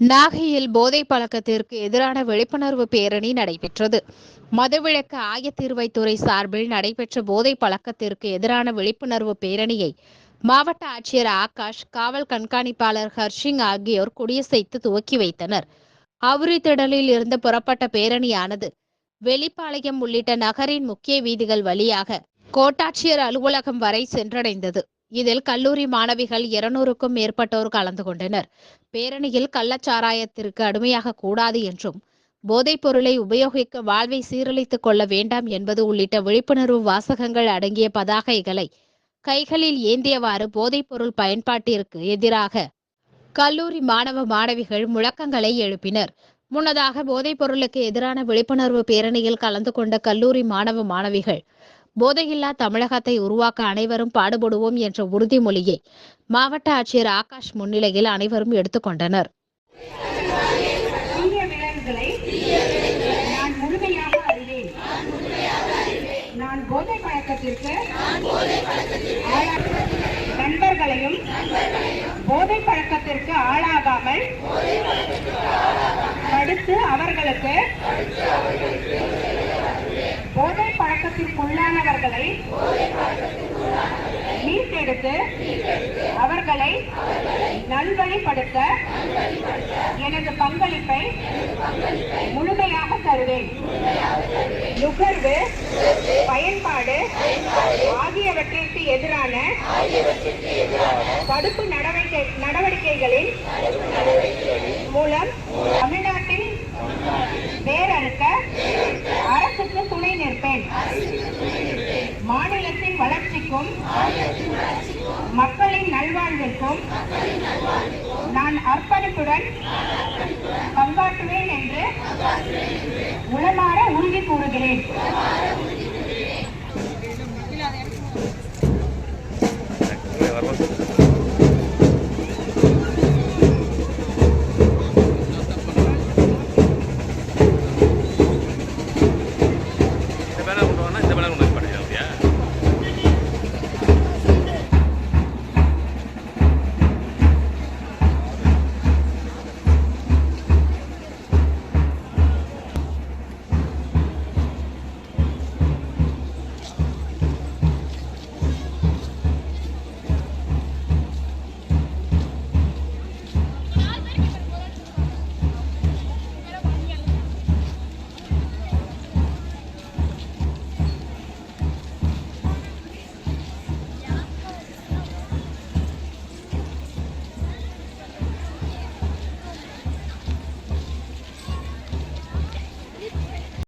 நாகையில் போதை பழக்கத்திற்கு எதிரான விழிப்புணர்வு பேரணி நடைபெற்றது. மதுவிலக்கு ஆயத்தீர்வைத்துறை சார்பில் நடைபெற்ற போதை பழக்கத்திற்கு எதிரான விழிப்புணர்வு பேரணியை மாவட்ட ஆட்சியர் ஆகாஷ் காவல் கண்காணிப்பாளர் ஹர்ஷிங் ஆகியோர் கொடியசைத்து துவக்கி வைத்தனர். அவுரித்திடலில் இருந்து புறப்பட்ட பேரணியானது வெளிப்பாளையம் உள்ளிட்ட நகரின் முக்கிய வீதிகள் வழியாக கோட்டாட்சியர் அலுவலகம் வரை சென்றடைந்தது. இதில் கல்லூரி மாணவிகள் இருநூறுக்கும் மேற்பட்டோர் கலந்து கொண்டனர். பேரணியில் கள்ளச்சாராயத்திற்கு அடிமையாக கூடாது என்றும் போதைப் பொருளை உபயோகிக்க வாழ்வை சீரழித்துக் கொள்ள வேண்டாம் என்பது உள்ளிட்ட விழிப்புணர்வு வாசகங்கள் அடங்கிய பதாகைகளை கைகளில் ஏந்தியவாறு போதைப் பொருள் பயன்பாட்டிற்கு எதிராக கல்லூரி மாணவ மாணவிகள் முழக்கங்களை எழுப்பினர். முன்னதாக போதைப் பொருளுக்கு எதிரான விழிப்புணர்வு பேரணியில் கலந்து கொண்ட கல்லூரி மாணவ மாணவிகள் போதையில்லா தமிழகத்தை உருவாக்க அனைவரும் பாடுபடுவோம் என்ற உறுதிமொழியை மாவட்ட ஆட்சியர் ஆகாஷ் முன்னிலையில் அனைவரும் எடுத்துக்கொண்டனர் நண்பர்களையும் போதை பழக்கத்திற்கு ஆளாகாமல் தடுத்து அவர்களுக்கு பழக்கத்திற்குள்ளானவர்களை மீட்டெடுத்து அவர்களை நல்வழிப்படுத்த எனது பங்களிப்பை முழுமையாக தருவேன். நுகர்வு பயன்பாடு ஆகியவற்றிற்கு எதிரான தடுப்பு நடவடிக்கை நடவடிக்கைகளின் மூலம் தமிழ்நாட்டில் வேரறுக்க துணை மாநிலத்தின் வளர்ச்சிக்கும் மக்களின் நல்வாழ்விற்கும் நான் அர்ப்பணிப்புடன் பங்காற்றுவேன் என்று உளமாற உறுதி கூறுகிறேன்.